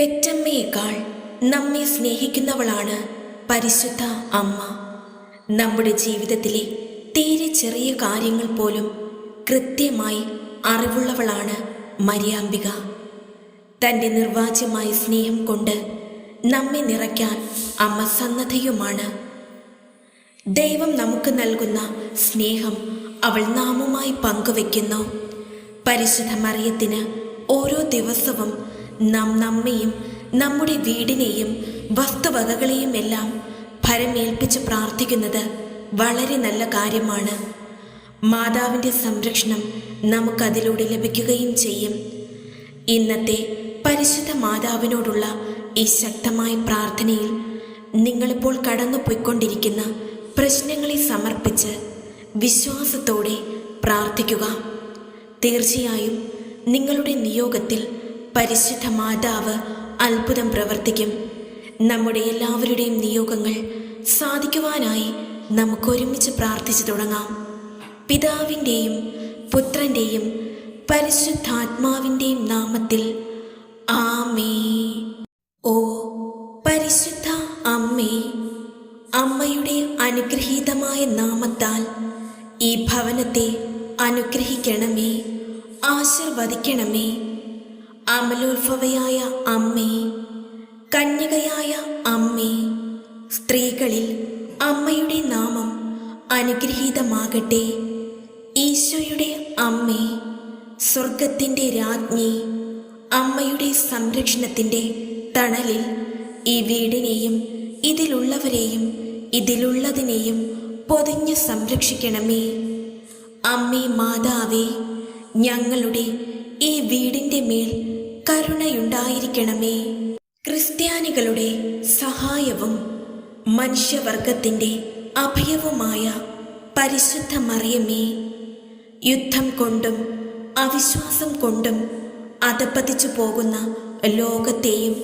പെറ്റമ്മയേക്കാൾ നമ്മെ സ്നേഹിക്കുന്നവളാണ് പരിശുദ്ധ അമ്മ. നമ്മുടെ ജീവിതത്തിലെ തീരെ ചെറിയ കാര്യങ്ങൾ പോലും കൃത്യമായി അറിവുള്ളവളാണ് മര്യാംബിക തന്റെ നിർവാച്യമായ സ്നേഹം കൊണ്ട് നമ്മെ നിറയ്ക്കാൻ അമ്മ സന്നദ്ധയുമാണ് ദൈവം നമുക്ക് നൽകുന്ന സ്നേഹം അവൾ നാമുമായി പങ്കുവെക്കുന്നു പരിശുദ്ധ മറിയത്തിന് ഓരോ ദിവസവും നാം നമ്മെയും നമ്മുടെ വീടിനെയും വസ്തുവകകളെയും എല്ലാം ഫരമേൽപ്പിച്ച് പ്രാർത്ഥിക്കുന്നത് വളരെ നല്ല കാര്യമാണ്. മാതാവിന്റെ സംരക്ഷണം നമുക്കതിലൂടെ ലഭിക്കുകയും ചെയ്യും. ഇന്നത്തെ പരിശുദ്ധ മാതാവിനോടുള്ള ഈ ശക്തമായ പ്രാർത്ഥനയിൽ നിങ്ങളിപ്പോൾ കടന്നു പോയിക്കൊണ്ടിരിക്കുന്ന പ്രശ്നങ്ങളെ സമർപ്പിച്ച് വിശ്വാസത്തോടെ പ്രാർത്ഥിക്കുക. തീർച്ചയായും നിങ്ങളുടെ നിയോഗത്തിൽ പരിശുദ്ധ മാതാവ് അത്ഭുതം പ്രവർത്തിക്കും. നമ്മുടെ എല്ലാവരുടെയും നിയോഗങ്ങൾ സാധിക്കുവാനായി നമുക്കൊരുമിച്ച് പ്രാർത്ഥിച്ചു തുടങ്ങാം. പിതാവിന്റെയും പുത്രന്റെയും പരിശുദ്ധാത്മാവിന്റെയും നാമത്തിൽ ആമേ. ഓ പരിശുദ്ധ അമ്മേ അമ്മയുടെ അനുഗ്രഹീതമായ നാമത്താൽ ഈ ഭവനത്തെ അനുഗ്രഹിക്കണമേ ആശീർവദിക്കണമേ. അമലോത്ഭവയായ അമ്മേ കന്യകയായ അമ്മേ സ്ത്രീകളിൽ അമ്മയുടെ നാമം അനുഗ്രഹീതമാകട്ടെ. ഈശോയുടെ അമ്മേ സ്വർഗത്തിന്റെ രാജ്ഞി അമ്മയുടെ സംരക്ഷണത്തിന്റെ തണലിൽ ഈ വീടിനെയും ഇതിലുള്ളവരെയും ഇതിലുള്ളതിനെയും പൊതിഞ്ഞ് സംരക്ഷിക്കണമേ. അമ്മേ മാതാവേ ഞങ്ങളുടെ ഈ വീടിന്റെ മേൽ കരുണയുണ്ടായിരിക്കണമേ. ക്രിസ്ത്യാനികളുടെ സഹായവും മനുഷ്യവർഗത്തിന്റെ അഭയവുമായ പരിശുദ്ധ മറിയമേ യുദ്ധം കൊണ്ടും അവിശ്വാസം കൊണ്ടും അതപ്പതിച്ചു പോകുന്ന ലോകത്തെയും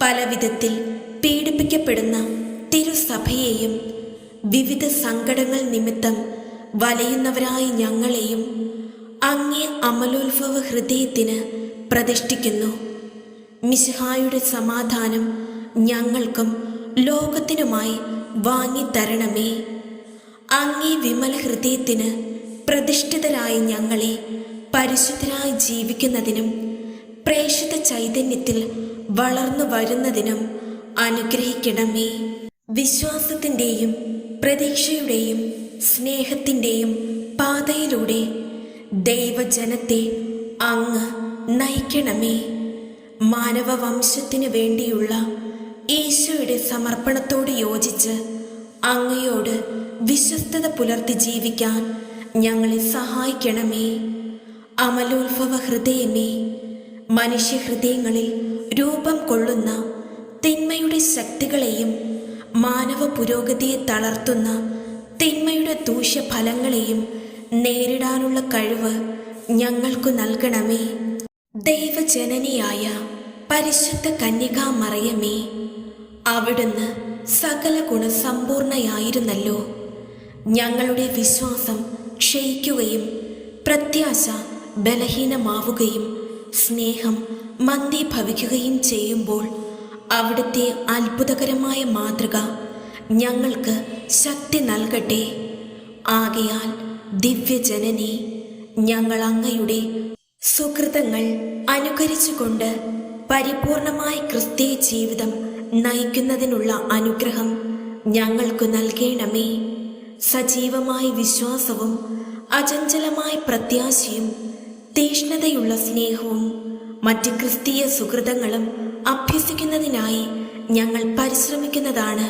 പലവിധത്തിൽ പീഡിപ്പിക്കപ്പെടുന്ന തിരുസഭയെയും വിവിധ സങ്കടങ്ങൾ നിമിത്തം വലയുന്നവരായ ഞങ്ങളെയും അങ്ങേ അമലോത്ഭവ ഹൃദയത്തിന് പ്രതിഷ്ഠിക്കുന്നു. മിശിഹായുടെ സമാധാനം ഞങ്ങൾക്കും ലോകത്തിനുമായി വാങ്ങിത്തരണമേ. അങ്ങേ വിമല ഹൃദയത്തിന് പ്രതിഷ്ഠിതരായ ഞങ്ങളെ പരിശുദ്ധരായി ജീവിക്കുന്നതിനും പ്രേക്ഷിത ചൈതന്യത്തിൽ വളർന്നു വരുന്നതിനും അനുഗ്രഹിക്കണമേ. വിശ്വാസത്തിന്റെയും പ്രതീക്ഷയുടെയും സ്നേഹത്തിന്റെയും പാതയിലൂടെ ദൈവജനത്തെ അങ്ങ് നയിക്കണമേ. മാനവവംശത്തിനു വേണ്ടിയുള്ള ഈശോയുടെ സമർപ്പണത്തോട് യോജിച്ച് അങ്ങയോട് വിശ്വസ്തത പുലർത്തി ജീവിക്കാൻ ഞങ്ങളെ സഹായിക്കണമേ. അമലോത്ഭവ ഹൃദയമേ മനുഷ്യഹൃദയങ്ങളിൽ രൂപം കൊള്ളുന്ന തിന്മയുടെ ശക്തികളെയും മാനവ പുരോഗതിയെ തളർത്തുന്ന തിന്മയുടെ ദൂഷ്യഫലങ്ങളെയും നേരിടാനുള്ള കഴിവ് ഞങ്ങൾക്കു നൽകണമേ. ദൈവജനനിയായ പരിശുദ്ധ കന്യകാമറയമേ അവിടുന്ന് സകല ഗുണസമ്പൂർണയായിരുന്നല്ലോ ഞങ്ങളുടെ വിശ്വാസം ക്ഷയിക്കുകയും പ്രത്യാശ ബലഹീനമാവുകയും സ്നേഹം മന്ദീഭവിക്കുകയും ചെയ്യുമ്പോൾ അവിടുത്തെ അത്ഭുതകരമായ മാതൃക ഞങ്ങൾക്ക് ശക്തി നൽകട്ടെ. ആകയാൽ ദിവ്യജനനി ഞങ്ങൾ അങ്ങയുടെ സുഹൃതങ്ങൾ അനുകരിച്ചുകൊണ്ട് പരിപൂർണമായ ക്രിസ്തീയ ജീവിതം നയിക്കുന്നതിനുള്ള അനുഗ്രഹം ഞങ്ങൾക്ക് നൽകേണമേ. സജീവമായ വിശ്വാസവും അചഞ്ചലമായ പ്രത്യാശയും തീഷ്ണതയുള്ള സ്നേഹവും മറ്റ് ക്രിസ്തീയ സുഹൃതങ്ങളും അഭ്യസിക്കുന്നതിനായി ഞങ്ങൾ പരിശ്രമിക്കുന്നതാണ്.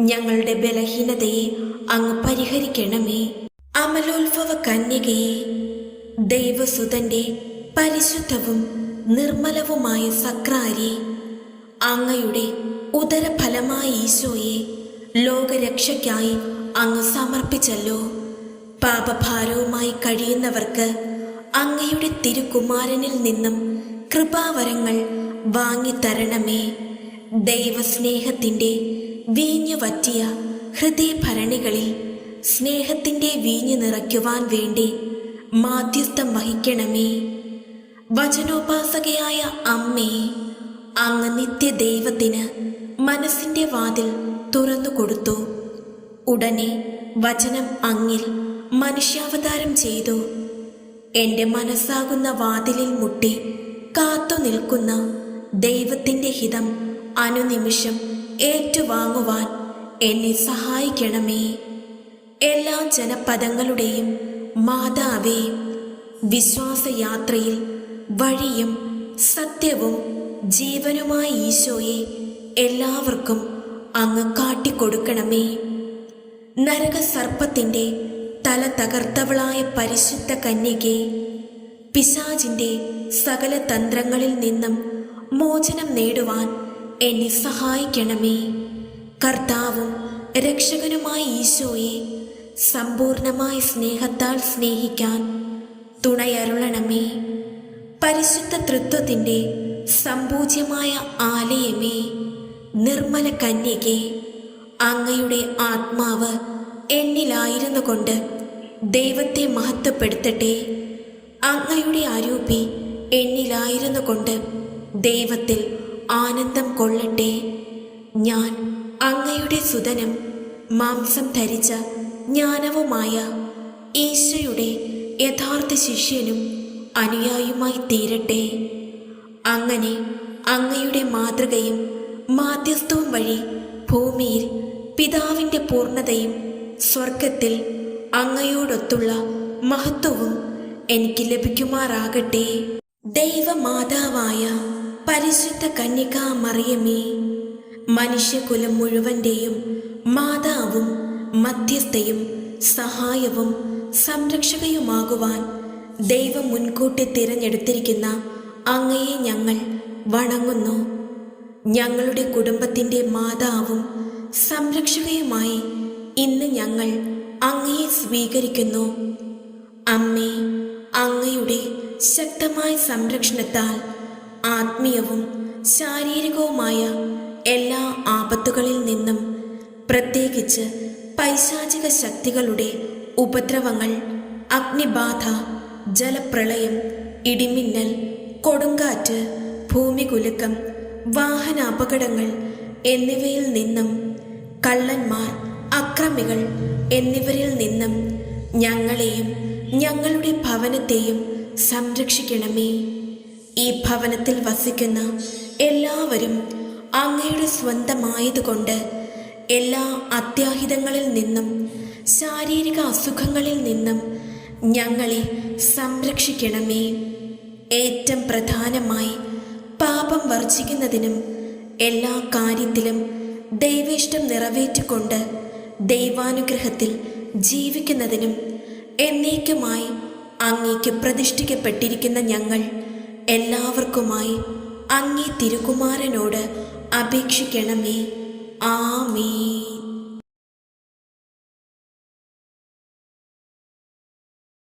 ഞങ്ങളുടെ ബലഹീനതയെ അങ്ങ് പരിഹരിക്കണമേ. അമലോത്ഭവ കന്യകയെ ദൈവസുതന്റെ പരിശുദ്ധവും നിർമ്മലവുമായ സക്രാരി അങ്ങയുടെ ഉദരഫലമായ ഈശോയെ ലോകരക്ഷയ്ക്കായി അങ്ങ് സമർപ്പിച്ചല്ലോ. പാപഭാരവുമായി കഴിയുന്നവർക്ക് അങ്ങയുടെ തിരുകുമാരനിൽ നിന്നും കൃപാവരങ്ങൾ വാങ്ങിത്തരണമേ. ദൈവസ്നേഹത്തിന്റെ വീഞ്ഞു വറ്റിയ ഹൃദയഭരണികളിൽ സ്നേഹത്തിന്റെ വീഞ്ഞു നിറയ്ക്കുവാൻ വേണ്ടി മാധ്യസ്ഥം വഹിക്കണമേ. വചനോപാസകയായ അമ്മേ അങ്ങ് നിത്യദൈവത്തിന് മനസ്സിന്റെ വാതിൽ തുറന്നു കൊടുത്തു. ഉടനെ വചനം അങ്ങിൽ മനുഷ്യാവതാരം ചെയ്തു. എന്റെ മനസ്സാകുന്ന വാതിലിൽ മുട്ടി കാത്തു നിൽക്കുന്ന ദൈവത്തിന്റെ ഹിതം അനുനിമിഷം ഏറ്റുവാങ്ങുവാൻ എന്നെ സഹായിക്കണമേ. എല്ലാ ജനപദങ്ങളുടെയും മാതാവേ വിശ്വാസയാത്രയിൽ വഴിയും സത്യവും ജീവനുമായ ഈശോയെ എല്ലാവർക്കും അങ്ങ് കാട്ടിക്കൊടുക്കണമേ. നരകസർപ്പത്തിന്റെ തല തകർത്തവളായ പരിശുദ്ധ കന്യകെ പിശാജിന്റെ സകല തന്ത്രങ്ങളിൽ നിന്നും മോചനം നേടുവാൻ എന്നെ സഹായിക്കണമേ. കർത്താവും രക്ഷകനുമായ ഈശോയെ സമ്പൂർണമായ സ്നേഹത്താൽ സ്നേഹിക്കാൻ തുണയരുളണമേ. പരിശുദ്ധ തൃത്വത്തിന്റെ സമ്പൂജ്യമായ ആലയമേ നിർമ്മല കന്യകെ അങ്ങയുടെ ആത്മാവ് എന്നിലായിരുന്നു കൊണ്ട് ദൈവത്തെ മഹത്വപ്പെടുത്തട്ടെ. അങ്ങയുടെ അരൂപി എന്നിലായിരുന്നു കൊണ്ട് ദൈവത്തിൽ ആനന്ദം കൊള്ളട്ടെ. ഞാൻ അങ്ങയുടെ സുധനം മാംസം ധരിച്ച ജ്ഞാനവുമായ ഈശോയുടെ യഥാർത്ഥ ശിഷ്യനും അനുയായുമായി തീരട്ടെ. അങ്ങനെ അങ്ങയുടെ മാതൃകയും മാധ്യസ്ഥവും വഴി ഭൂമിയിൽ പിതാവിന്റെ പൂർണതയും സ്വർഗത്തിൽ അങ്ങയോടൊത്തുള്ള മഹത്വവും എനിക്ക് ലഭിക്കുമാറാകട്ടെ. ദൈവമാതാവായ പരിശുദ്ധ കന്യകാ മറിയമേ മനുഷ്യകുലം മുഴുവന്റെയും മാതാവും മധ്യസ്ഥയും സഹായവും സംരക്ഷകയുമാകുവാൻ ദൈവം മുൻകൂട്ടി തിരഞ്ഞെടുത്തിരിക്കുന്ന അങ്ങയെ ഞങ്ങൾ വണങ്ങുന്നു. ഞങ്ങളുടെ കുടുംബത്തിന്റെ മാതാവും സംരക്ഷകയുമായി ഇന്ന് ഞങ്ങൾ അങ്ങയെ സ്വീകരിക്കുന്നു. അമ്മേ അങ്ങയുടെ ശക്തമായ സംരക്ഷണത്താൽ ആത്മീയവും ശാരീരികവുമായ എല്ലാ ആപത്തുകളിൽ നിന്നും പ്രത്യേകിച്ച് പൈശാചിക ശക്തികളുടെ ഉപദ്രവങ്ങൾ അഗ്നിബാധ ജലപ്രളയം ഇടിമിന്നൽ കൊടുങ്കാറ്റ് ഭൂമികുലുക്കം വാഹനാപകടങ്ങൾ എന്നിവയിൽ നിന്നും കള്ളന്മാർ അക്രമികൾ എന്നിവരിൽ നിന്നും ഞങ്ങളെയും ഞങ്ങളുടെ ഭവനത്തെയും സംരക്ഷിക്കണമേ. ഈ ഭവനത്തിൽ വസിക്കുന്ന എല്ലാവരും അങ്ങയുടെ സ്വന്തമായതുകൊണ്ട് എല്ലാ അത്യാഹിതങ്ങളിൽ നിന്നും ശാരീരിക അസുഖങ്ങളിൽ നിന്നും ഞങ്ങളെ സംരക്ഷിക്കണമേ. ഏറ്റവും പ്രധാനമായി പാപം വർജിക്കുന്നതിനും എല്ലാ കാര്യത്തിലും ദൈവേഷ്ടം നിറവേറ്റിക്കൊണ്ട് ദൈവാനുഗ്രഹത്തിൽ ജീവിക്കുന്നതിനും എന്നേക്കുമായി അങ്ങേക്ക് പ്രതിഷ്ഠിക്കപ്പെട്ടിരിക്കുന്ന ഞങ്ങൾ എല്ലാവർക്കുമായി അങ്ങേ തിരുകുമാരനോട് അപേക്ഷിക്കണമേ. ആമേ